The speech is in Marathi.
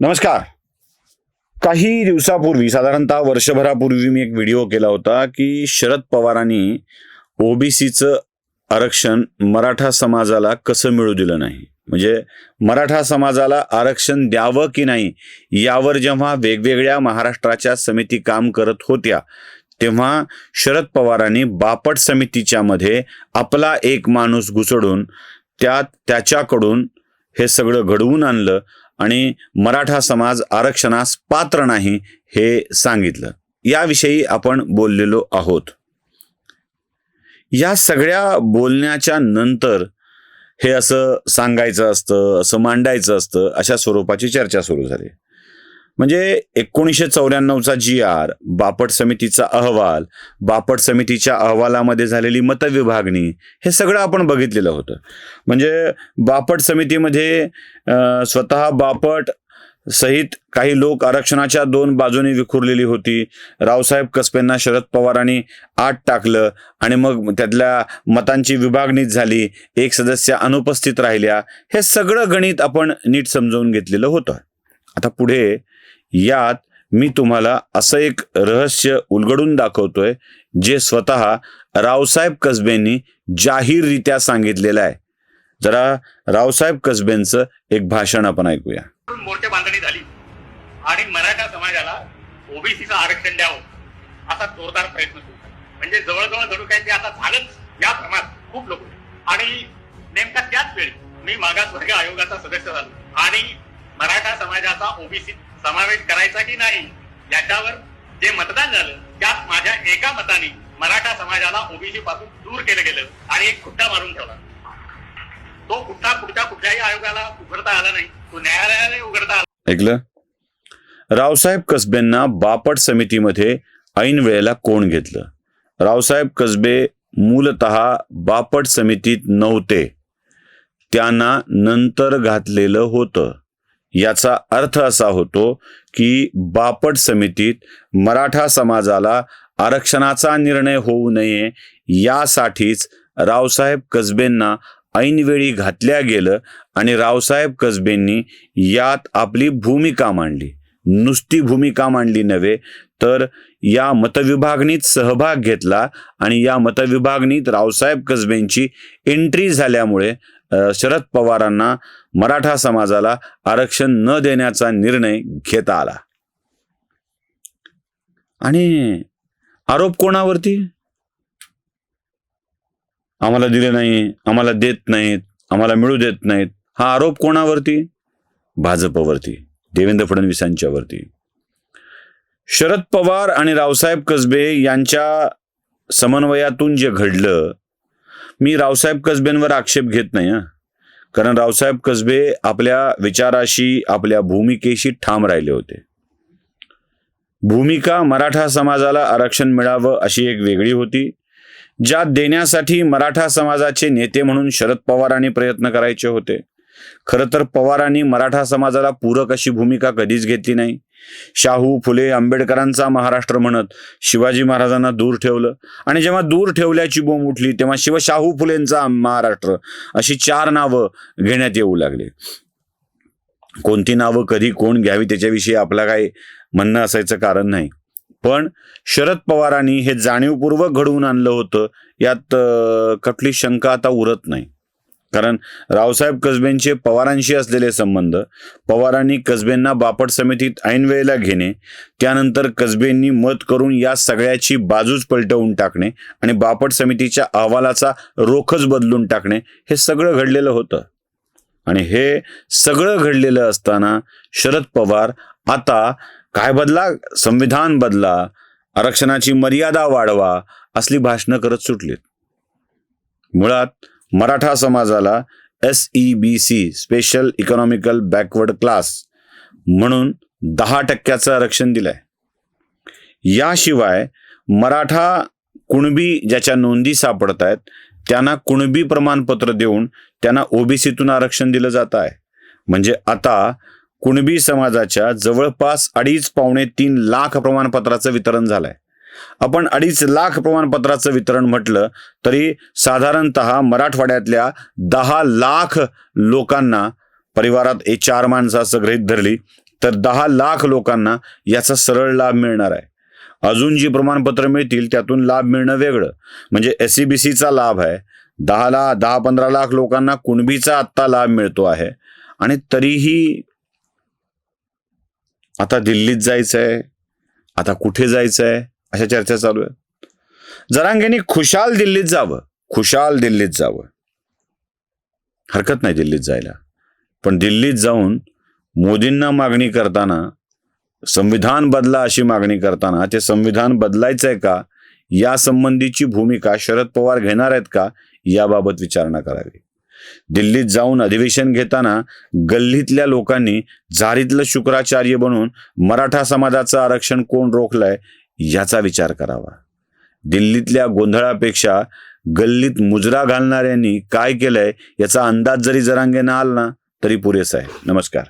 नमस्कार. काही दिवसापूर्वी साधारणतः वर्षभरापूर्वी मी एक व्हिडिओ केला होता की शरद पवारांनी ओबीसीचं आरक्षण मराठा समाजाला कसं मिळू दिलं नाही? म्हणजे मराठा समाजाला आरक्षण द्यावं की नाही यावर जेव्हा वेगवेगळ्या महाराष्ट्राच्या समिती काम करत होत्या तेव्हा शरद पवारांनी बापट समितीच्या मध्ये आपला एक माणूस घुसडून त्यात त्याच्याकडून हे सगळं घडवून आणलं. आणि मराठा समाज आरक्षणास पात्र नाही हे सांगितलं. याविषयी आपण बोललेलो आहोत. या सगळ्या बोलण्याच्या नंतर हे असं सांगायचं असतं असं मांडायचं असतं अशा स्वरूपाची चर्चा सुरू झाली. म्हणजे एकोणीसशे चौऱ्याण्णवचा जी आर बापट समितीचा अहवाल बापट समितीच्या अहवालामध्ये झालेली मतविभागणी हे सगळं आपण बघितलेलं होतं. म्हणजे बापट समितीमध्ये स्वतः बापट सहित काही लोक आरक्षणाच्या दोन बाजूनी विखुरलेली होती. रावसाहेब कसबेंना शरद पवारांनी आत टाकलं आणि मग त्यातल्या मतांची विभागणीच झाली. एक सदस्य अनुपस्थित राहिल्या. हे सगळं गणित आपण नीट समजावून घेतलेलं होतं. आता पुढे यात मी तुम्हाला असं एक रहस्य उलगडून दाखवतोय जे स्वतः रावसाहेब कसबेंनी जाहीररित्या सांगितलेलं आहे. जरा रावसाहेब कसबेंचं एक भाषण आपण ऐकूया. करून मोर्चे बांधणी झाली. आणि मराठा समाजाला ओबीसीचं आरक्षण द्यावं असा जोरदार प्रयत्न सुरू म्हणजे जवळजवळ जणू काही ते आता झालंच या प्रमाणात खूप लोक आणि नेमका त्याच वेळी मी मागासवर्ग आयोगाचा सदस्य झालो. आणि मराठा समाजाचा ओबीसी समावेश करायचा की नाही. याच्यावर जे मतदान झालं त्यात माझ्या एका मताने मराठा समाजाला ओबीसी पासून दूर केलं गेलं आणि एक खुट्टा मारून ठेवला. तो खुट्टा पुढच्या कुठल्याही आयोगाला उघडता आला नाही. तो न्यायालयाने उघडता आला ऐकलं? रावसाहेब कसबेंना बापट समितीमध्ये ऐन वेळेला कोण घेतलं? रावसाहेब कसबे मूलत बापट समितीत नव्हते. त्यांना नंतर घातलेलं होतं. याचा अर्थ असा होतो की बापट समितीत मराठा समाजाला आरक्षणाचा निर्णय होऊ नये यासाठीच रावसाहेब कसबेंना ऐनवेळी घातल्या गेलं आणि रावसाहेब कसबेंनी यात आपली भूमिका मांडली. नुसती भूमिका मांडली नव्हे तर या मतविभागणीत सहभाग घेतला आणि या मतविभागणीत रावसाहेब कसबेंची एंट्री झाल्यामुळे शरद पवारांना मराठा समाजाला आरक्षण न देण्याचा निर्णय घेता आला. आणि आरोप कोणावरती? आम्हाला दिले नाही आम्हाला देत नाहीत आम्हाला मिळू देत नाहीत. हा आरोप कोणावरती? भाजपवरती देवेंद्र फडणवीसांच्यावरती शरद पवार आणि रावसाहेब कसबे यांच्या समन्वयातून जे घडलं मी रावसाहेब कसबेंवर आक्षेप घेत नाही कारण रावसाहेब कसबे आपल्या विचाराशी आपल्या भूमिकेशी ठाम राहिले होते. भूमिका मराठा समाजाला आरक्षण मिळावं अशी एक वेगळी होती ज्या देण्यासाठी मराठा समाजाचे नेते म्हणून शरद पवारांनी प्रयत्न करायचे होते. खरं तर पवारांनी मराठा समाजाला पूरक अशी भूमिका कधीच घेतली नाही. शाहू फुले आंबेडकरांचा महाराष्ट्र म्हणत शिवाजी महाराजांना दूर ठेवलं. आणि जेव्हा दूर ठेवल्याची बोंब उठली तेव्हा शिव शाहू फुलेंचा महाराष्ट्र अशी चार नावं घेण्यात येऊ लागली. कोणती नावं कधी कोण घ्यावी त्याच्याविषयी आपला काही म्हणणं असायचं कारण नाही. पण शरद पवारांनी हे जाणीवपूर्वक घडवून आणलं होतं यात कठली शंका आता उरत नाही. कारण रावसाहेब कसबेंचे पवारांशी असलेले संबंध पवारांनी कसबेंना बापट समितीत ऐनवेळेला घेणे त्यानंतर कसबेंनी मत करून या सगळ्याची बाजूच पलटवून टाकणे आणि बापट समितीच्या अहवालाचा रोखच बदलून टाकणे हे सगळं घडलेलं होतं. आणि हे सगळं घडलेलं असताना शरद पवार आता काय बदला? संविधान बदला आरक्षणाची मर्यादा वाढवा असली भाषणं करत सुटलीत. मुळात मराठा समाजाला S E B C special economical backward class म्हणून दहा टक्क्याचं आरक्षण दिलंय. याशिवाय मराठा कुणबी ज्याच्या नोंदी सापडत आहेत त्यांना कुणबी प्रमाणपत्र देऊन त्यांना ओबीसीतून आरक्षण दिलं जात आहे म्हणजे आता कुणबी समाजाच्या जवळपास अडीच पावणे तीन लाख प्रमाणपत्राचं वितरण झालंय. आपण अडीच लाख प्रमाणपत्राचं वितरण म्हटलं तरी साधारणत मराठवाड्यातल्या दहा लाख लोकांना परिवारात एक चार माणसं असं गृहित धरली तर दहा लाख लोकांना याचा सरळ लाभ मिळणार आहे. अजून जी प्रमाणपत्र मिळतील त्यातून लाभ मिळणं वेगळं. म्हणजे एस सी बी सीचा लाभ आहे. दहा लाख दहा पंधरा लाख लोकांना कुणबीचा आत्ता लाभ मिळतो आहे. आणि तरीही आता दिल्लीत जायचं आहे आता कुठे जायचं आहे अशा चर्चा चालू आहे. जरांगेंनी खुशाल दिल्लीत जावं. खुशाल दिल्लीत जावं. हरकत नाही दिल्लीत जायला. पण दिल्लीत जाऊन मोदींना मागणी करताना संविधान बदला अशी मागणी करताना ते संविधान बदलायचं आहे का? या संबंधीची भूमिका शरद पवार घेणार आहेत का? याबाबत विचारणा करावी. दिल्लीत जाऊन अधिवेशन घेताना गल्लीतल्या लोकांनी झारीतलं शुक्राचार्य बनून मराठा समाजाचं आरक्षण कोण रोखलंय? याचा विचार करावा. दिल्लीतल्या गोंधळापेक्षा गल्लीत मुजरा घालणाऱ्यांनी काय केलंय याचा अंदाज जरी जरांगेनं आला ना तरी पुरेसा आहे. नमस्कार.